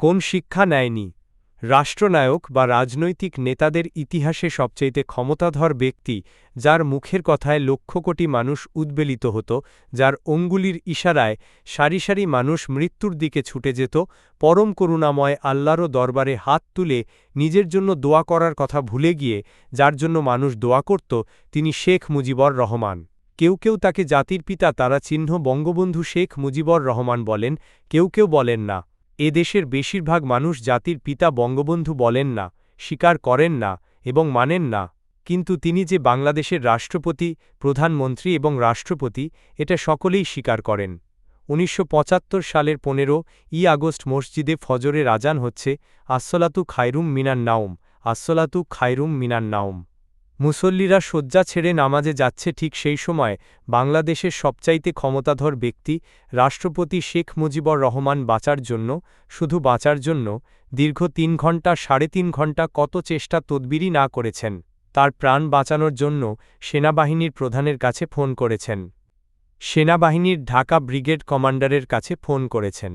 কোন শিক্ষা নেয়নি? রাষ্ট্রনায়ক বা রাজনৈতিক নেতাদের ইতিহাসে সবচাইতে ক্ষমতাধর ব্যক্তি, যার মুখের কথায় লক্ষ কোটি মানুষ উদ্বেলিত হতো, যার অঙ্গুলির ইশারায় সারি সারি মানুষ মৃত্যুর দিকে ছুটে যেত, পরম করুণাময় আল্লাহরও দরবারে হাত তুলে নিজের জন্য দোয়া করার কথা ভুলে গিয়ে যার জন্য মানুষ দোয়া করত, তিনি শেখ মুজিবর রহমান। কেউ কেউ তাকে জাতির পিতা তারা চিহ্ন বঙ্গবন্ধু শেখ মুজিবর রহমান বলেন, কেউ কেউ বলেন না। এ দেশের বেশিরভাগ মানুষ জাতির পিতা বঙ্গবন্ধু বলেন না, স্বীকার করেন না এবং মানেন না। কিন্তু তিনি যে বাংলাদেশের রাষ্ট্রপতি, প্রধানমন্ত্রী এবং রাষ্ট্রপতি, এটা সকলেই স্বীকার করেন। উনিশশো পঁচাত্তর সালের পনেরো ই আগস্ট মসজিদে ফজরে রাজান হচ্ছে আসলাতু খায়রুম মিনান নাওম আসলাতু খায়রুম মিনান নাওম। মুসল্লিরা শয্যা ছেড়ে নামাজে যাচ্ছে ঠিক সেই সময় বাংলাদেশের সবচাইতে ক্ষমতাধর ব্যক্তি রাষ্ট্রপতি শেখ মুজিবর রহমান বাঁচার জন্য, শুধু বাঁচার জন্য, দীর্ঘ তিন ঘণ্টা সাড়ে তিন ঘণ্টা কত চেষ্টা তদবিরই না করেছেন। তার প্রাণ বাঁচানোর জন্য সেনাবাহিনীর প্রধানের কাছে ফোন করেছেন। সেনাবাহিনীর ঢাকা ব্রিগেড কমান্ডারের কাছে ফোন করেছেন।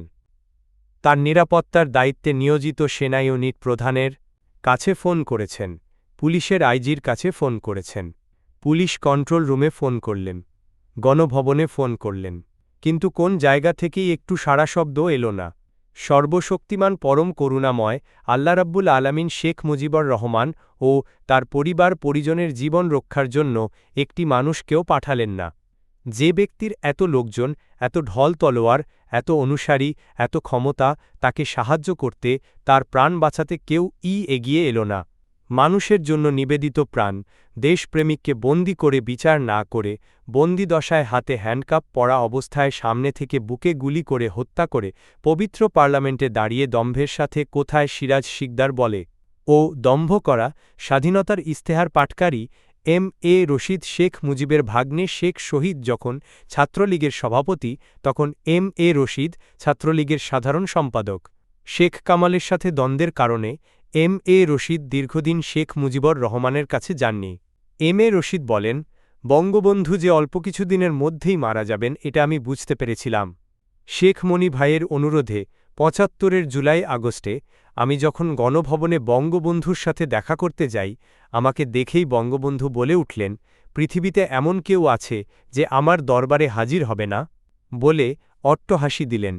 তার নিরাপত্তার দায়িত্বে নিয়োজিত সেনা ইউনিট প্রধানের কাছে ফোন করেছেন। পুলিশের আইজির কাছে ফোন করেছেন। পুলিশ কন্ট্রোল রুমে ফোন করলেন। গণভবনে ফোন করলেন। কিন্তু কোন জায়গা থেকেই একটু সারা শব্দ এলো না। সর্বশক্তিমান পরম করুণাময়, আল্লাহ রাব্বুল আলামিন শেখ মুজিবর রহমান ও তার পরিবার পরিজনের জীবন রক্ষার জন্য একটি মানুষকেও পাঠালেন না। যে ব্যক্তির এত লোকজন, এত ঢল তলোয়ার, এত অনুসারী, এত ক্ষমতা, তাকে সাহায্য করতে, তার প্রাণ বাঁচাতে কেউ ই এগিয়ে এলো না। মানুষের জন্য নিবেদিত প্রাণ, দেশপ্রেমিককে বন্দি করে বিচার না করে বন্দি দশায় হাতে হ্যান্ডকাপ পড়া অবস্থায় সামনে থেকে বুকে গুলি করে হত্যা করে, পবিত্র পার্লামেন্টে দাঁড়িয়ে দম্ভের সাথে কোথায় সিরাজ শিকদার বলে, ও দম্ভ করা, স্বাধীনতার ইস্তেহার পাটকারী এম এ রশিদ শেখ মুজিবের ভাগ্নে শেখ শহীদ যখন ছাত্রলীগের সভাপতি, তখন এম এ রশিদ ছাত্রলীগের সাধারণ সম্পাদক। শেখ কামালের সাথে দ্বন্দ্বের কারণে এম এ রশিদ দীর্ঘদিন শেখ মুজিবর রহমানের কাছে যাননি। এম এ রশিদ বলেন, বঙ্গবন্ধু যে অল্প কিছুদিনের মধ্যেই মারা যাবেন, এটা আমি বুঝতে পেরেছিলাম। শেখ মনি ভাইয়ের অনুরোধে পঁচাত্তরের জুলাই আগস্টে আমি যখন গণভবনে বঙ্গবন্ধুর সাথে দেখা করতে যাই, আমাকে দেখেই বঙ্গবন্ধু বলে উঠলেন, পৃথিবীতে এমন কেউ আছে যে আমার দরবারে হাজির হবে না? বলে অট্টহাসি দিলেন।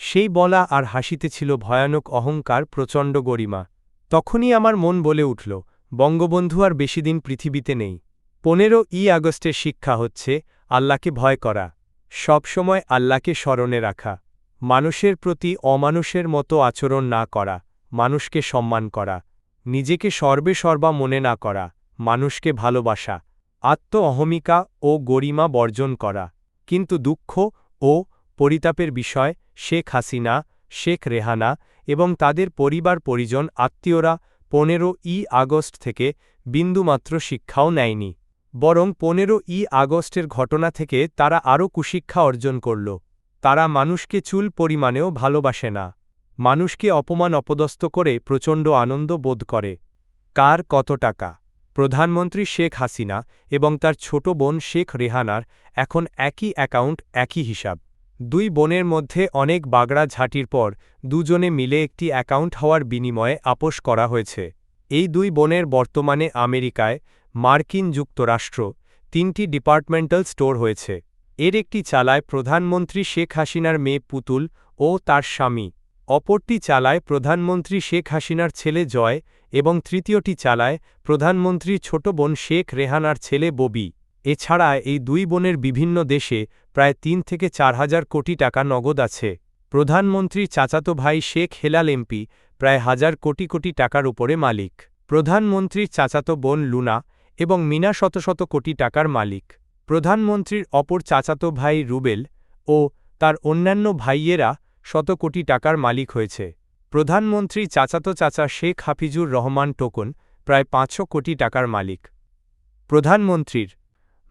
সেই বলা আর হাসিতে ছিল ভয়ানক অহংকার প্রচণ্ড গরিমা। তখনই আমার মন বলে উঠল, বঙ্গবন্ধু আর বেশিদিন পৃথিবীতে নেই। পনেরো ই আগস্টের শিক্ষা হচ্ছে, আল্লাহকে ভয় করা। সবসময় আল্লাহকে স্মরণে রাখা। মানুষের প্রতি অমানুষের মতো আচরণ না করা। মানুষকে সম্মান করা। নিজেকে সর্বে সর্বা মনে না করা। মানুষকে ভালোবাসা। আত্ম অহমিকা ও গরিমা বর্জন করা। কিন্তু দুঃখ ও পরিতাপের বিষয়, শেখ হাসিনা, শেখ রেহানা এবং তাদের পরিবার পরিজন, আত্মীয়রা পনেরো ই আগস্ট থেকে বিন্দুমাত্র শিক্ষাও নেয়নি। বরং পনেরো ই আগস্টের ঘটনা থেকে তারা আরও কুশিক্ষা অর্জন করল। তারা মানুষকে চুল পরিমাণেও ভালোবাসে না। মানুষকে অপমান অপদস্থ করে প্রচণ্ড আনন্দ বোধ করে। কার কত টাকা? প্রধানমন্ত্রী শেখ হাসিনা এবং তার ছোট বোন শেখ রেহানার এখন একই অ্যাকাউন্ট, একই হিসাব। দুই বোনের মধ্যে অনেক বাগড়া ঝাঁটির পর দুজনে মিলে একটি অ্যাকাউন্ট হওয়ার বিনিময়ে আপোষ করা হয়েছে। এই দুই বোনের বর্তমানে আমেরিকায় মার্কিন যুক্তরাষ্ট্র তিনটি ডিপার্টমেন্টাল স্টোর হয়েছে। এর একটি চালায় প্রধানমন্ত্রী শেখ হাসিনার মেয়ে পুতুল ও তার স্বামী। অপরটি চালায় প্রধানমন্ত্রী শেখ হাসিনার ছেলে জয় এবং তৃতীয়টি চালায় প্রধানমন্ত্রী ছোট বোন শেখ রেহানার ছেলে ববি। এছাড়া এই দুই বোনের বিভিন্ন দেশে প্রায় তিন থেকে চার হাজার কোটি টাকা নগদ আছে। প্রধানমন্ত্রীর চাচাতো ভাই শেখ হেলাল এমপি প্রায় হাজার কোটি কোটি টাকার উপরে মালিক। প্রধানমন্ত্রীর চাচাতো বোন লুনা এবং মিনা শত শত কোটি টাকার মালিক। প্রধানমন্ত্রীর অপর চাচাতো ভাই রুবেল ও তার অন্যান্য ভাইয়েরা শত কোটি টাকার মালিক হয়েছে। প্রধানমন্ত্রী চাচাতো চাচা শেখ হাফিজুর রহমান টোকন প্রায় পাঁচশো কোটি টাকার মালিক। প্রধানমন্ত্রীর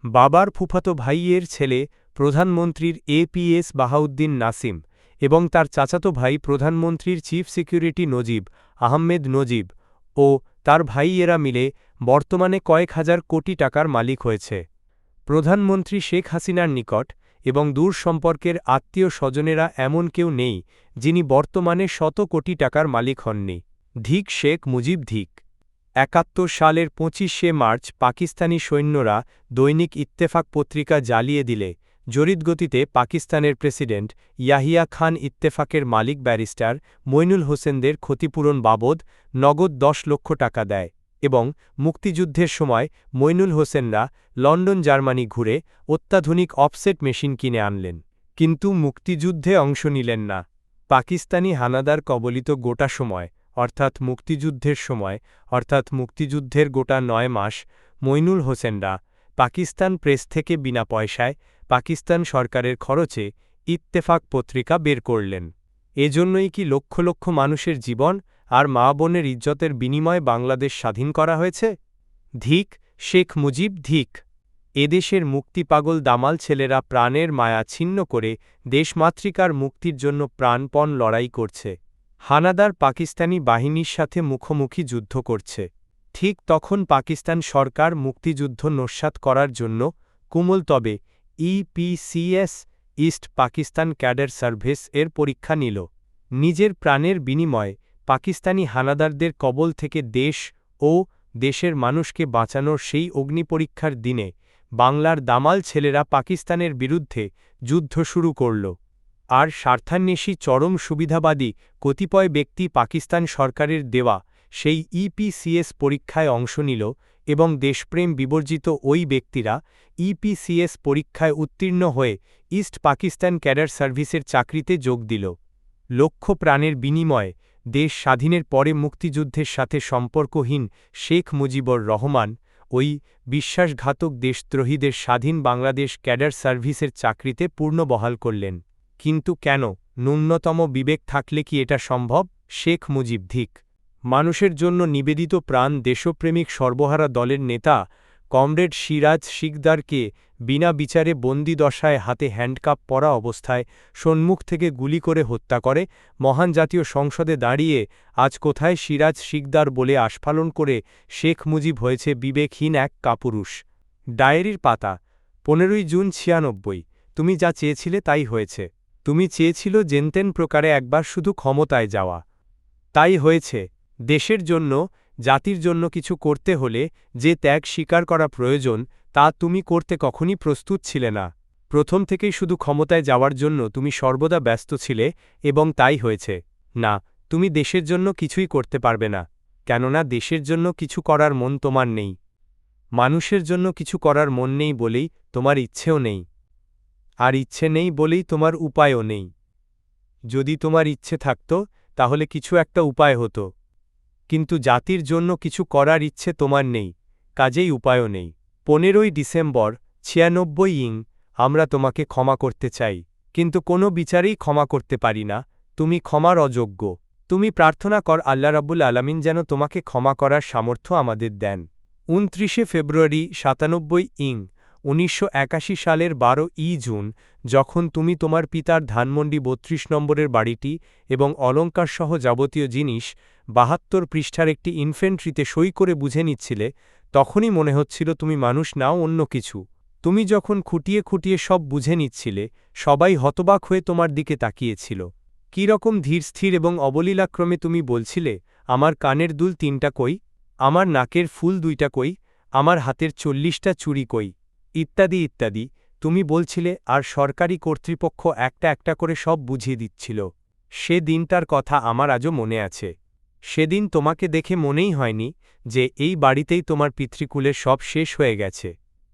বাবার ফুফাতো ভাইয়ের ছেলে প্রধানমন্ত্রীর এপিএস বাহাউদ্দিন নাসিম এবং তার চাচাতো ভাই প্রধানমন্ত্রীর চিফ সিকিউরিটি নজিব আহমেদ নজিব ও তার ভাইয়েরা মিলে বর্তমানে কয়েক হাজার কোটি টাকার মালিক হয়েছে। প্রধানমন্ত্রী শেখ হাসিনার নিকট এবং দূর সম্পর্কের আত্মীয় স্বজনেরা এমন কেউ নেই যিনি বর্তমানে শত কোটি টাকার মালিক হননি। ধিক শেখ মুজিব ধিক। একাত্তর সালের পঁচিশে মার্চ পাকিস্তানি সৈন্যরা দৈনিক ইত্তেফাক পত্রিকা জ্বালিয়ে দিলে জরিদগতিতে পাকিস্তানের প্রেসিডেন্ট ইয়াহিয়া খান ইত্তেফাকের মালিক ব্যারিস্টার মইনুল হোসেনদের ক্ষতিপূরণ বাবদ নগদ দশ লক্ষ টাকা দেয় এবং মুক্তিযুদ্ধের সময় মইনুল হোসেনরা লন্ডন, জার্মানি ঘুরে অত্যাধুনিক অফসেট মেশিন কিনে আনলেন। কিন্তু মুক্তিযুদ্ধে অংশ নিলেন না। পাকিস্তানি হানাদার কবলিত গোটা সময়, অর্থাৎ মুক্তিযুদ্ধের সময়, অর্থাৎ মুক্তিযুদ্ধের গোটা নয় মাস মইনুল হোসেনরা পাকিস্তান প্রেস থেকে বিনা পয়সায় পাকিস্তান সরকারের খরচে ইত্তেফাক পত্রিকা বের করলেন। এজন্যই কি লক্ষ লক্ষ মানুষের জীবন আর মা বোনের ইজ্জতের বিনিময়ে বাংলাদেশ স্বাধীন করা হয়েছে? ধিক, শেখ মুজিব ধিক। এদেশের মুক্তিপাগল দামাল ছেলেরা প্রাণের মায়া ছিন্ন করে দেশমাতৃকার মুক্তির জন্য প্রাণপণ লড়াই করছে। হানাদার পাকিস্তানি বাহিনীর সাথে মুখোমুখি যুদ্ধ করছে। ঠিক তখন পাকিস্তান সরকার মুক্তিযুদ্ধ নস্যাৎ করার জন্য কুমল তবে EPCS, east Pakistan cadre service এর পরীক্ষা নিল। নিজের প্রাণের বিনিময়ে পাকিস্তানি হানাদারদের কবল থেকে দেশ ও দেশের মানুষকে বাঁচানোর সেই অগ্নিপরীক্ষার দিনে বাংলার দামাল ছেলেরা পাকিস্তানের বিরুদ্ধে যুদ্ধ শুরু করল। আর স্বার্থান্বেষী চরম সুবিধাবাদী কতিপয় ব্যক্তি পাকিস্তান সরকারের দেওয়া সেই ইপিসিএস পরীক্ষায় অংশ নিল এবং দেশপ্রেম বিবর্জিত ওই ব্যক্তিরা ইপিসিএস পরীক্ষায় উত্তীর্ণ হয়ে ইস্ট পাকিস্তান ক্যাডার সার্ভিসের চাকরিতে যোগ দিল। লক্ষ প্রাণের বিনিময়ে দেশ স্বাধীনের পরে মুক্তিযুদ্ধের সাথে সম্পর্কহীন শেখ মুজিবর রহমান ওই বিশ্বাসঘাতক দেশদ্রোহীদের স্বাধীন বাংলাদেশ ক্যাডার সার্ভিসের চাকরিতে পূর্ণ বহাল করলেন। কিন্তু কেন? ন্যূনতম বিবেক থাকলে কি এটা সম্ভব? শেখ মুজিব, ধিক মানুষের জন্য নিবেদিত প্রাণ দেশপ্রেমিক সর্বহারা দলের নেতা, কমরেড সিরাজ শিকদারকে বিনা বিচারে বন্দি দশায় হাতে হ্যান্ডকাপ পরা অবস্থায় সন্মুখ থেকে গুলি করে হত্যা করে, মহান জাতীয় সংসদে দাঁড়িয়ে আজ কোথায় সিরাজ শিকদার বলে আস্ফালন করে শেখ মুজিব হয়েছে বিবেকহীন এক কাপুরুষ। ডায়েরির পাতা, পনেরোই জুন ছিয়ানব্বই, তুমি যা চেয়েছিলে তাই হয়েছে। তুমি চেয়েছিল জেনতেন প্রকারে একবার শুধু ক্ষমতায় যাওয়া। তাই হয়েছে। দেশের জন্য, জাতির জন্য কিছু করতে হলে যে ত্যাগ স্বীকার করা প্রয়োজন, তা তুমি করতে কখনই প্রস্তুত ছিলে না। প্রথম থেকেই শুধু ক্ষমতায় যাওয়ার জন্য তুমি সর্বদা ব্যস্ত ছিলে, এবং তাই হয়েছে। না, তুমি দেশের জন্য কিছুই করতে পারবে না, কেননা দেশের জন্য কিছু করার মন তোমার নেই। মানুষের জন্য কিছু করার মন নেই বলেই তোমার ইচ্ছেও নেই। আর ইচ্ছে নেই বলেই তোমার উপায়ও নেই। যদি তোমার ইচ্ছে থাকত, তাহলে কিছু একটা উপায় হতো। কিন্তু জাতির জন্য কিছু করার ইচ্ছে তোমার নেই, কাজেই উপায়ও নেই। পনেরোই ডিসেম্বর, ছিয়ানব্বই ইং, আমরা তোমাকে ক্ষমা করতে চাই, কিন্তু কোনো বিচারেই ক্ষমা করতে পারি না, তুমি ক্ষমার অযোগ্য। তুমি প্রার্থনা কর আল্লাহ রাব্বুল আলামিন যেন তোমাকে ক্ষমা করার সামর্থ্য আমাদের দেন। উনত্রিশে ফেব্রুয়ারি, সাতানব্বই ইং, উনিশশো একাশি সালের বারো ই জুন, যখন তুমি তোমার পিতার ধানমন্ডি বত্রিশ নম্বরের বাড়িটি এবং অলঙ্কারসহ যাবতীয় জিনিস বাহাত্তর পৃষ্ঠার একটি ইনফেন্ট্রিতে সই করে বুঝে নিচ্ছিলে, তখনই মনে হচ্ছিল তুমি মানুষ, নাও অন্য কিছু। তুমি যখন খুঁটিয়ে খুঁটিয়ে সব বুঝে নিচ্ছিলে, সবাই হতবাক হয়ে তোমার দিকে তাকিয়েছিল। কি রকম ধীরস্থির এবং অবলীলাক্রমে তুমি বলছিলে, আমার কানের দুল তিনটা কই? আমার নাকের ফুল দুইটা কই? আমার হাতের চল্লিশটা চুরি কই? ইত্যাদি ইত্যাদি। তুমি বলছিলে, আর সরকারি কর্তৃপক্ষ একটা একটা করে সব বুঝিয়ে দিচ্ছিল। সে দিনটার কথা আমার আজও মনে আছে। সেদিন তোমাকে দেখে মনেই হয়নি যে এই বাড়িতেই তোমার পিতৃকুলের সব শেষ হয়ে গেছে।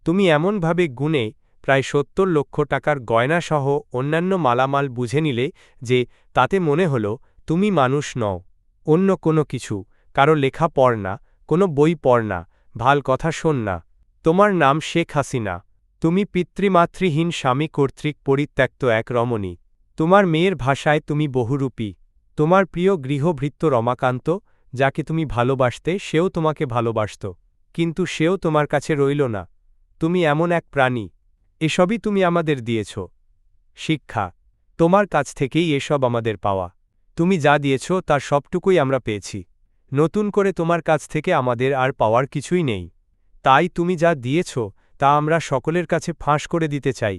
তুমি এমনভাবে গুণে প্রায় সত্তর লক্ষ টাকার গয়নাসহ অন্যান্য মালামাল বুঝে নিলে যে তাতে মনে হল তুমি মানুষ নও। অন্য কোনো কিছু, কারও লেখা পড় না, কোনো বই পড় না, ভালো কথা শোন না। তোমার নাম শেখ হাসিনা। তুমি পিতৃমাতৃহীন স্বামী কর্তৃক পরিত্যক্ত এক রমণী। তোমার মেয়ের ভাষায় তুমি বহুরূপী। তোমার প্রিয় গৃহভৃত্ত রমাকান্ত, যাকে তুমি ভালোবাসতে সেও তোমাকে ভালোবাসত, কিন্তু সেও তোমার কাছে রইল না। তুমি এমন এক প্রাণী, এসবই তুমি আমাদের দিয়েছ। শিক্ষা, তোমার কাছ থেকেই এসব আমাদের পাওয়া। তুমি যা দিয়েছ তার সবটুকুই আমরা পেয়েছি। নতুন করে তোমার কাছ থেকে আমাদের আর পাওয়ার কিছুই নেই। তাই তুমি যা দিয়েছ, তা আমরা সকলের কাছে ফাঁস করে দিতে চাই।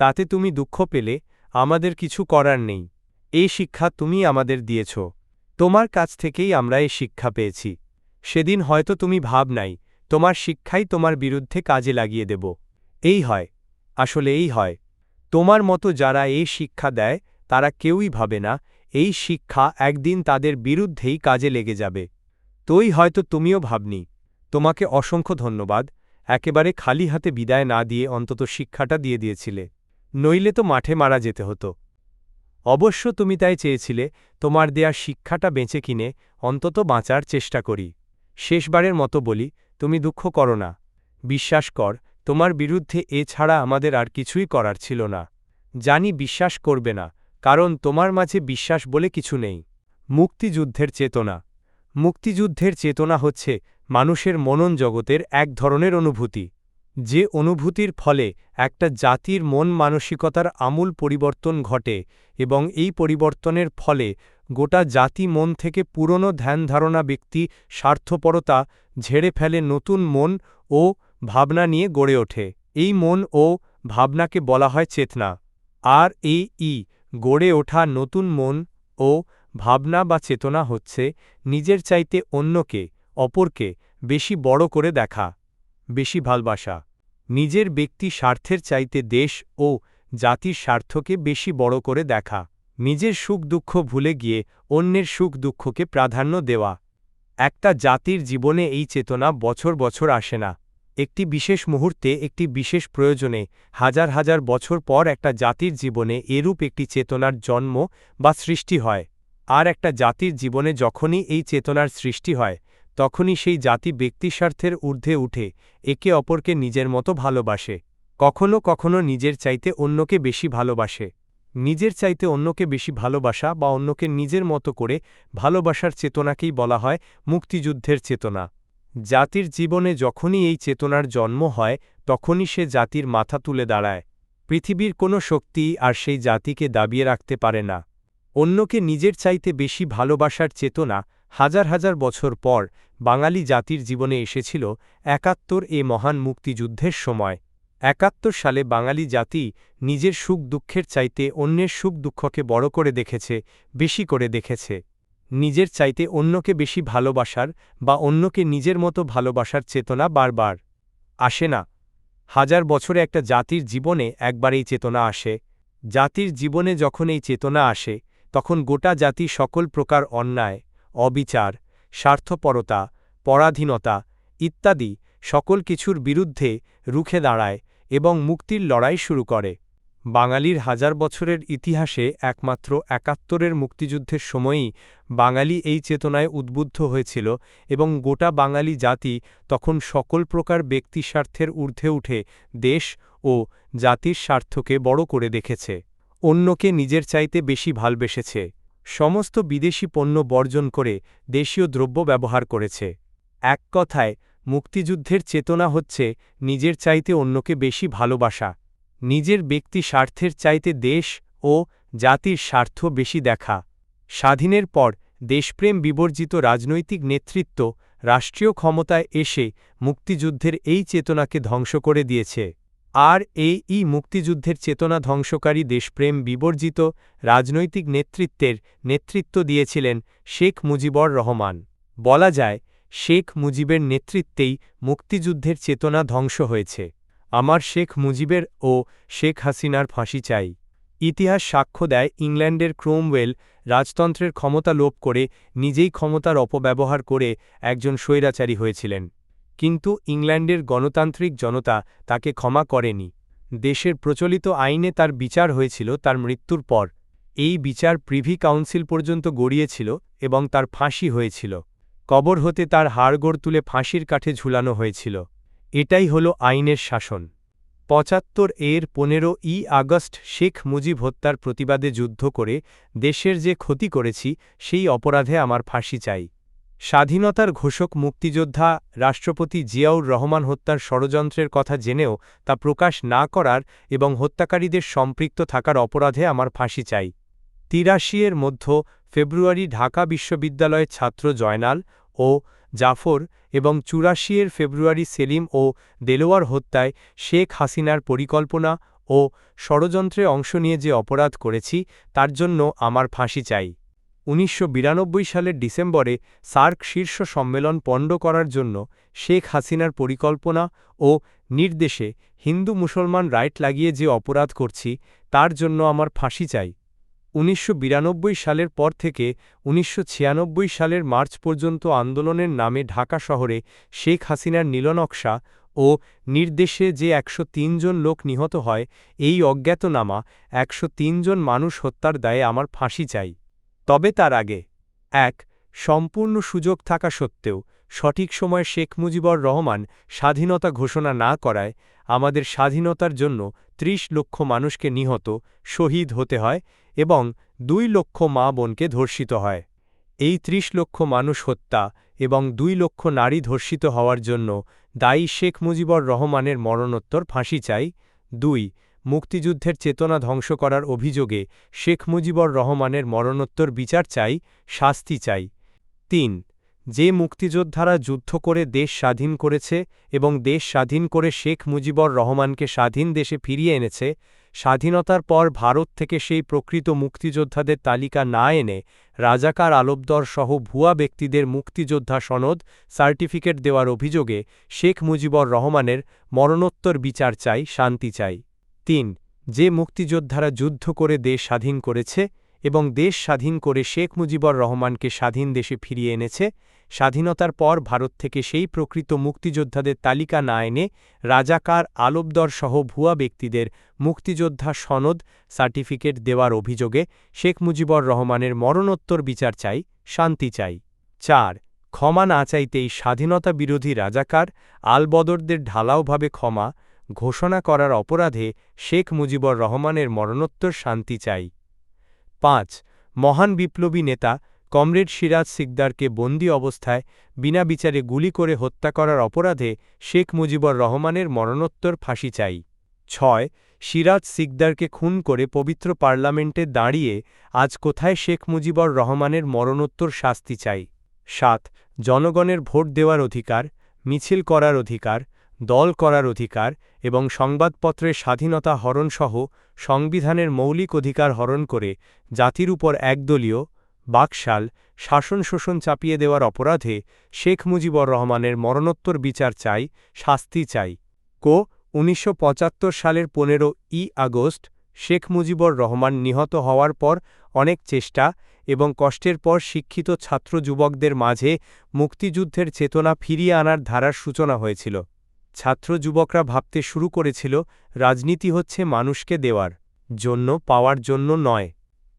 তাতে তুমি দুঃখ পেলে, আমাদের কিছু করার নেই। এই শিক্ষা তুমি আমাদের দিয়েছ। তোমার কাছ থেকেই আমরা এই শিক্ষা পেয়েছি। সেদিন হয়তো তুমি ভাব নাই, তোমার শিক্ষাই তোমার বিরুদ্ধে কাজে লাগিয়ে দেব। এই হয়, আসলে এই হয়। তোমার মতো যারা এই শিক্ষা দেয়, তারা কেউই ভাবে না, এই শিক্ষা একদিন তাদের বিরুদ্ধেই কাজে লেগে যাবে। তোই হয়তো তুমিও ভাবনি। তোমাকে অসংখ্য ধন্যবাদ, একেবারে খালি হাতে বিদায় না দিয়ে অন্তত শিক্ষাটা দিয়ে দিয়েছিলে। নইলে তো মাঠে মারা যেতে হতো। অবশ্য তুমি তাই চেয়েছিলে, তোমার দেয়া শিক্ষাটা বেঁচে কিনে অন্তত বাঁচার চেষ্টা করি। শেষবারের মতো বলি, তুমি দুঃখ করো না। বিশ্বাস কর, তোমার বিরুদ্ধে এ ছাড়া আমাদের আর কিছুই করার ছিল না। জানি বিশ্বাস করবে না, কারণ তোমার মাঝে বিশ্বাস বলে কিছু নেই। মুক্তিযুদ্ধের চেতনা। মুক্তিযুদ্ধের চেতনা হচ্ছে মানুষের মনন জগতের এক ধরনের অনুভূতি। যে অনুভূতির ফলে একটা জাতির মন মানসিকতার আমূল পরিবর্তন ঘটে এবং এই পরিবর্তনের ফলে গোটা জাতি মন থেকে পুরনো ধ্যানধারণা ব্যক্তি স্বার্থপরতা ঝেড়ে ফেলে নতুন মন ও ভাবনা নিয়ে গড়ে ওঠে। এই মন ও ভাবনাকে বলা হয় চেতনা। আর এই ই গড়ে ওঠা নতুন মন ও ভাবনা বা চেতনা হচ্ছে নিজের চাইতে অন্যকে, অপরকে বেশি বড় করে দেখা। বেশি ভালবাসা। নিজের ব্যক্তি স্বার্থের চাইতে দেশ ও জাতির স্বার্থকে বেশি বড় করে দেখা। নিজের সুখ দুঃখ ভুলে গিয়ে অন্যের সুখ দুঃখকে প্রাধান্য দেওয়া। একটা জাতির জীবনে এই চেতনা বছর বছর আসে না। একটি বিশেষ মুহূর্তে, একটি বিশেষ প্রয়োজনে, হাজার হাজার বছর পর একটা জাতির জীবনে এরূপ একটি চেতনার জন্ম বা সৃষ্টি হয়। আর একটা জাতির জীবনে যখনই এই চেতনার সৃষ্টি হয় তখনই সেই জাতি ব্যক্তিস্বার্থের ঊর্ধ্বে উঠে একে অপরকে নিজের মতো ভালোবাসে, কখনো কখনো নিজের চাইতে অন্যকে বেশি ভালোবাসে। নিজের চাইতে অন্যকে বেশি ভালোবাসা বা অন্যকে নিজের মতো করে ভালোবাসার চেতনাকেই বলা হয় মুক্তিযুদ্ধের চেতনা। জাতির জীবনে যখনই এই চেতনার জন্ম হয়, তখনই সে জাতির মাথা তুলে দাঁড়ায়। পৃথিবীর কোনো শক্তি আর সেই জাতিকে দাবিয়ে রাখতে পারে না। অন্যকে নিজের চাইতে বেশি ভালোবাসার চেতনা হাজার হাজার বছর পর বাঙালি জাতির জীবনে এসেছিল একাত্তর এ মহান মুক্তিযুদ্ধের সময়। একাত্তর সালে বাঙালি জাতি নিজের সুখ দুঃখের চাইতে অন্যের সুখ দুঃখকে বড় করে দেখেছে, বেশি করে দেখেছে। নিজের চাইতে অন্যকে বেশি ভালোবাসার বা অন্যকে নিজের মতো ভালোবাসার চেতনা বারবার আসে না। হাজার বছরে একটা জাতির জীবনে একবার এই চেতনা আসে। জাতির জীবনে যখন এই চেতনা আসে, তখন গোটা জাতি সকল প্রকার অন্যায়, অবিচার স্বার্থপরতা, পরাধীনতা ইত্যাদি সকল কিছুর বিরুদ্ধে রুখে দাঁড়ায় এবং মুক্তির লড়াই শুরু করে। বাঙালির হাজার বছরের ইতিহাসে একমাত্র একাত্তরের মুক্তিযুদ্ধের সময়ই বাঙালি এই চেতনায় উদ্বুদ্ধ হয়েছিল এবং গোটা বাঙালি জাতি তখন সকল প্রকার ব্যক্তি স্বার্থের ঊর্ধ্বে উঠে দেশ ও জাতির স্বার্থকে বড় করে দেখেছে। অন্যকে নিজের চাইতে বেশি ভালবেসেছে। সমস্ত বিদেশি পণ্য বর্জন করে দেশীয় দ্রব্য ব্যবহার করেছে। এক কথায়, মুক্তিযুদ্ধের চেতনা হচ্ছে নিজের চাইতে অন্যকে বেশি ভালোবাসা। নিজের ব্যক্তি স্বার্থের চাইতে দেশ ও জাতির স্বার্থ বেশি দেখা। স্বাধীনের পর, দেশপ্রেম বিবর্জিত রাজনৈতিক নেতৃত্ব রাষ্ট্রীয় ক্ষমতায় এসে মুক্তিযুদ্ধের এই চেতনাকে ধ্বংস করে দিয়েছে। আর এই মুক্তিযুদ্ধের চেতনা ধ্বংসকারী দেশপ্রেম বিবর্জিত রাজনৈতিক নেতৃত্বের নেতৃত্ব দিয়েছিলেন শেখ মুজিবর রহমান। বলা যায়, শেখ মুজিবের নেতৃত্বেই মুক্তিযুদ্ধের চেতনা ধ্বংস হয়েছে। আমার শেখ মুজিবের ও শেখ হাসিনার ফাঁসি চাই। ইতিহাস সাক্ষ্য দেয় ইংল্যান্ডের ক্রোমওয়েল রাজতন্ত্রের ক্ষমতা লোপ করে নিজেই ক্ষমতার অপব্যবহার করে একজন স্বৈরাচারী হয়েছিলেন। কিন্তু ইংল্যান্ডের গণতান্ত্রিক জনতা তাকে ক্ষমা করেনি। দেশের প্রচলিত আইনে তার বিচার হয়েছিল তার মৃত্যুর পর। এই বিচার প্রিভি কাউন্সিল পর্যন্ত গড়িয়েছিল এবং তার ফাঁসি হয়েছিল। কবর হতে তার হাড়গোড় তুলে ফাঁসির কাঠে ঝুলানো হয়েছিল। এটাই হল আইনের শাসন। পঁচাত্তর এর পনেরো ই আগস্ট শেখ মুজিব হত্যার প্রতিবাদে যুদ্ধ করে দেশের যে ক্ষতি করেছি, সেই অপরাধে আমার ফাঁসি চাই। স্বাধীনতার ঘোষক মুক্তিযোদ্ধা রাষ্ট্রপতি জিয়াউর রহমান হত্যার ষড়যন্ত্রের কথা জেনেও তা প্রকাশ না করার এবং হত্যাকারীদের সম্পৃক্ত থাকার অপরাধে আমার ফাঁসি চাই। তিরাশি এর মধ্য ফেব্রুয়ারি ঢাকা বিশ্ববিদ্যালয়ের ছাত্র জয়নাল ও জাফর এবং চুরাশি এর ফেব্রুয়ারি সেলিম ও দেলোয়ার হত্যায় শেখ হাসিনার পরিকল্পনা ও ষড়যন্ত্রে অংশ নিয়ে যে অপরাধ করেছি, তার জন্য আমার ফাঁসি চাই। উনিশশো বিরানব্বই সালের ডিসেম্বরে সার্ক শীর্ষ সম্মেলন পণ্ড করার জন্য শেখ হাসিনার পরিকল্পনা ও নির্দেশে হিন্দু মুসলমান রাইট লাগিয়ে যে অপরাধ করছি, তার জন্য আমার ফাঁসি চাই। উনিশশো বিরানব্বই সালের পর থেকে উনিশশো ছিয়ানব্বই সালের মার্চ পর্যন্ত আন্দোলনের নামে ঢাকা শহরে শেখ হাসিনার নীলনকশা ও নির্দেশে যে একশো জন লোক নিহত হয়, এই অজ্ঞাতনামা একশো জন মানুষ হত্যার দায়ে আমার ফাঁসি চাই। তবে তার আগে, এক, সম্পূর্ণ সুযোগ থাকা সত্ত্বেও, সঠিক সময়ে শেখ মুজিবর রহমান স্বাধীনতা ঘোষণা না করায় আমাদের স্বাধীনতার জন্য ৩০ লক্ষ মানুষকে নিহত, শহীদ হতে হয় এবং দুই লক্ষ মা বোনকে ধর্ষিত হয়। এই ৩০ লক্ষ মানুষ হত্যা এবং দুই লক্ষ নারী ধর্ষিত হওয়ার জন্য দায়ী শেখ মুজিবর রহমানের মরণোত্তর ফাঁসি চাই। দুই মুক্তিযুদ্ধের চেতনা ধ্বংস করার অভিযোগে শেখ মুজিবর রহমানের মরণোত্তর বিচার চাই, শাস্তি চাই। তিন, যে মুক্তিযোদ্ধারা যুদ্ধ করে দেশ স্বাধীন করেছে এবং দেশ স্বাধীন করে শেখ মুজিবর রহমানকে স্বাধীন দেশে ফিরিয়ে এনেছে, স্বাধীনতার পর ভারত থেকে সেই প্রকৃত মুক্তিযোদ্ধাদের তালিকা না এনে রাজাকার আলবদর সহ ভুয়া ব্যক্তিদের মুক্তিযোদ্ধা সনদ, সার্টিফিকেট দেওয়ার অভিযোগে শেখ মুজিবর রহমানের মরণোত্তর বিচার চাই, শান্তি চাই। তিন, যে মুক্তিযোদ্ধারা যুদ্ধ করে দেশ স্বাধীন করেছে এবং দেশ স্বাধীন করে শেখ মুজিবর রহমানকে স্বাধীন দেশে ফিরিয়ে এনেছে, স্বাধীনতার পর ভারত থেকে সেই প্রকৃত মুক্তিযোদ্ধাদের তালিকা না এনে রাজাকার আলবদর সহ ভুয়া ব্যক্তিদের মুক্তিযোদ্ধা সনদ, সার্টিফিকেট দেওয়ার অভিযোগে শেখ মুজিবর রহমানের মরণোত্তর বিচার চাই, শান্তি চাই। চার, ক্ষমা না চাইতেই স্বাধীনতা বিরোধী রাজাকার আলবদরদের ঢালাওভাবে ক্ষমা ঘোষণা করার অপরাধে শেখ মুজিবর রহমানের মরণোত্তর শান্তি চাই। পাঁচ, মহান বিপ্লবী নেতা কমরেড সিরাজ সিকদারকে বন্দী অবস্থায় বিনা বিচারে গুলি করে হত্যা করার অপরাধে শেখ মুজিবর রহমানের মরণোত্তর ফাঁসি চাই। ছয়, সিরাজ সিকদারকে খুন করে পবিত্র পার্লামেন্টে দাঁড়িয়ে আজ কোথায় শেখ মুজিবর রহমানের মরণোত্তর শাস্তি চাই? সাত, জনগণের ভোট দেওয়ার অধিকার, মিছিল করার অধিকার দল করার অধিকার এবং সংবাদপত্রের স্বাধীনতা হরণসহ সংবিধানের মৌলিক অধিকার হরণ করে জাতির উপর একদলীয়, বাকশাল, শাসন শোষণ চাপিয়ে দেওয়ার অপরাধে শেখ মুজিবর রহমানের মরণোত্তর বিচার চাই, শাস্তি চাই। কো, উনিশশো পঁচাত্তর সালের পনেরো ই আগস্ট, শেখ মুজিবর রহমান নিহত হওয়ার পর অনেক চেষ্টা এবং কষ্টের পর শিক্ষিত ছাত্র যুবকদের মাঝে মুক্তিযুদ্ধের চেতনা ফিরিয়ে আনার ধারার সূচনা হয়েছিল। ছাত্র যুবকরা ভাবতে শুরু করেছিল, রাজনীতি হচ্ছে মানুষকে দেওয়ার জন্য, পাওয়ার জন্য নয়।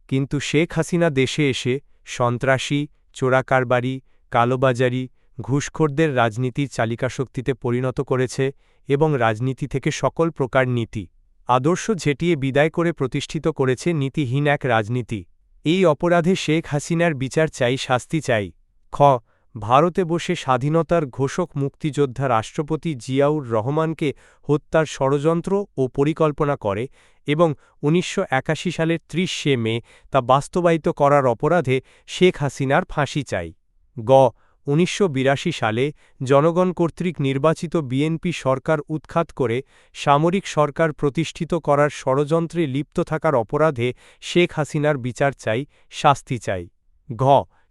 কিন্তু শেখ হাসিনা দেশে এসে সন্ত্রাসী, চোরাকারবারি, কালোবাজারি, ঘুষখোরদের রাজনীতির চালিকাশক্তিতে পরিণত করেছে এবং রাজনীতি থেকে সকল প্রকার নীতি, আদর্শ ঝেটিয়ে বিদায় করে প্রতিষ্ঠিত করেছে নীতিহীন এক রাজনীতি। এই অপরাধে শেখ হাসিনার বিচার চাই, শাস্তি চাই। খ ভারতে বসে স্বাধীনতার ঘোষক মুক্তিযোদ্ধা রাষ্ট্রপতি জিয়াউর রহমানকে হত্যার ষড়যন্ত্র ও পরিকল্পনা করে এবং উনিশশো সালের ত্রিশে মে তা বাস্তবায়িত করার অপরাধে শেখ হাসিনার ফাঁসি চাই। গ, উনিশশো বিরাশি সালে জনগণ কর্তৃক নির্বাচিত বিএনপি সরকার উৎখাত করে সামরিক সরকার প্রতিষ্ঠিত করার ষড়যন্ত্রে লিপ্ত থাকার অপরাধে শেখ হাসিনার বিচার চাই, শাস্তি চাই। ঘ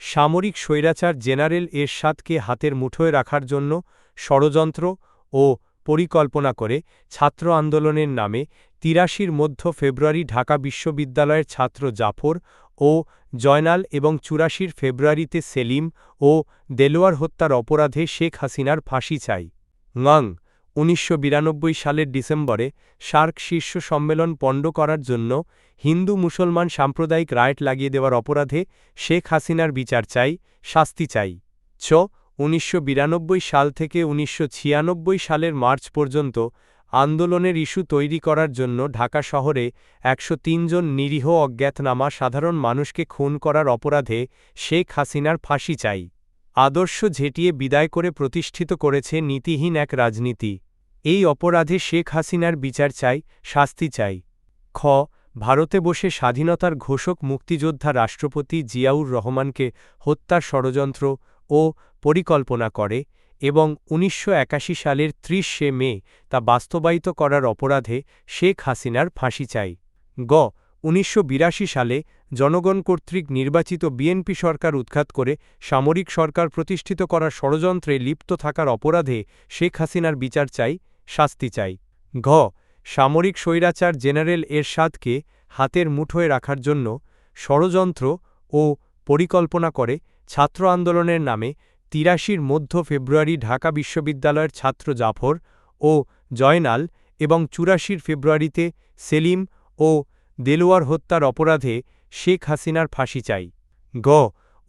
সামরিক স্বৈরাচার জেনারেল এরশাদকে হাতের মুঠোয় রাখার জন্য ষড়যন্ত্র ও পরিকল্পনা করে ছাত্র আন্দোলনের নামে তিরাশির মধ্য ফেব্রুয়ারি ঢাকা বিশ্ববিদ্যালয়ের ছাত্র জাফর ও জয়নাল এবং চুরাশির ফেব্রুয়ারিতে সেলিম ও দেলোয়ার হত্যার অপরাধে শেখ হাসিনার ফাঁসি চাই। ঙং উনিশশো সালের ডিসেম্বরে সার্ক শীর্ষ সম্মেলন পণ্ড করার জন্য হিন্দু মুসলমান সাম্প্রদায়িক রায়ট লাগিয়ে দেওয়ার অপরাধে শেখ হাসিনার বিচার চাই, শাস্তি চাই। ছ, উনিশশো সাল থেকে উনিশশো ছিয়ানব্বই সালের মার্চ পর্যন্ত আন্দোলনের ইস্যু তৈরি করার জন্য ঢাকা শহরে একশো জন নিরীহ অজ্ঞাতনামা সাধারণ মানুষকে খুন করার অপরাধে শেখ হাসিনার ফাঁসি চাই। আদর্শ ঝেটিয়ে বিদায় করে প্রতিষ্ঠিত করেছে নীতিহীন এক রাজনীতি। এই অপরাধে শেখ হাসিনার বিচার চাই, শাস্তি চাই। খ. ভারতে বসে স্বাধীনতার ঘোষক মুক্তিযোদ্ধা রাষ্ট্রপতি জিয়াউর রহমানকে হত্যার ষড়যন্ত্র ও পরিকল্পনা করে এবং উনিশশো একাশি সালের ত্রিশে মে তা বাস্তবায়িত করার অপরাধে শেখ হাসিনার ফাঁসি চাই। গ. উনিশশো বিরাশি সালে জনগণ কর্তৃক নির্বাচিত বিএনপি সরকার উৎখাত করে সামরিক সরকার প্রতিষ্ঠিত করার ষড়যন্ত্রে লিপ্ত থাকার অপরাধে শেখ হাসিনার বিচার চাই শাস্তি চাই। ঘ, সামরিক স্বৈরাচার জেনারেল এরশাদকে হাতের মুঠোয় রাখার জন্য ষড়যন্ত্র ও পরিকল্পনা করে ছাত্র আন্দোলনের নামে তিরাশির মধ্য ফেব্রুয়ারি ঢাকা বিশ্ববিদ্যালয়ের ছাত্র জাফর ও জয়নাল এবং চুরাশির ফেব্রুয়ারিতে সেলিম ও দেলোয়ার হত্যার অপরাধে শেখ হাসিনার ফাঁসি চাই। গ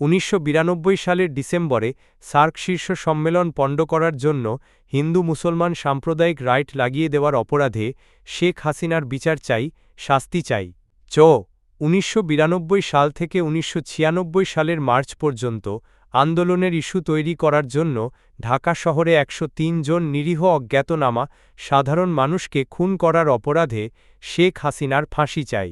উনিশশো বিরানব্বই সালের ডিসেম্বরে সার্ক শীর্ষ সম্মেলন পণ্ড করার জন্য হিন্দু মুসলমান সাম্প্রদায়িক রাইট লাগিয়ে দেওয়ার অপরাধে শেখ হাসিনার বিচার চাই, শাস্তি চাই। চ. উনিশশো বিরানব্বই সাল থেকে উনিশশো ছিয়ানব্বই সালের মার্চ পর্যন্ত আন্দোলনের ইস্যু তৈরি করার জন্য ঢাকা শহরে একশো তিন জন নিরীহ অজ্ঞাতনামা সাধারণ মানুষকে খুন করার অপরাধে শেখ হাসিনার ফাঁসি চাই।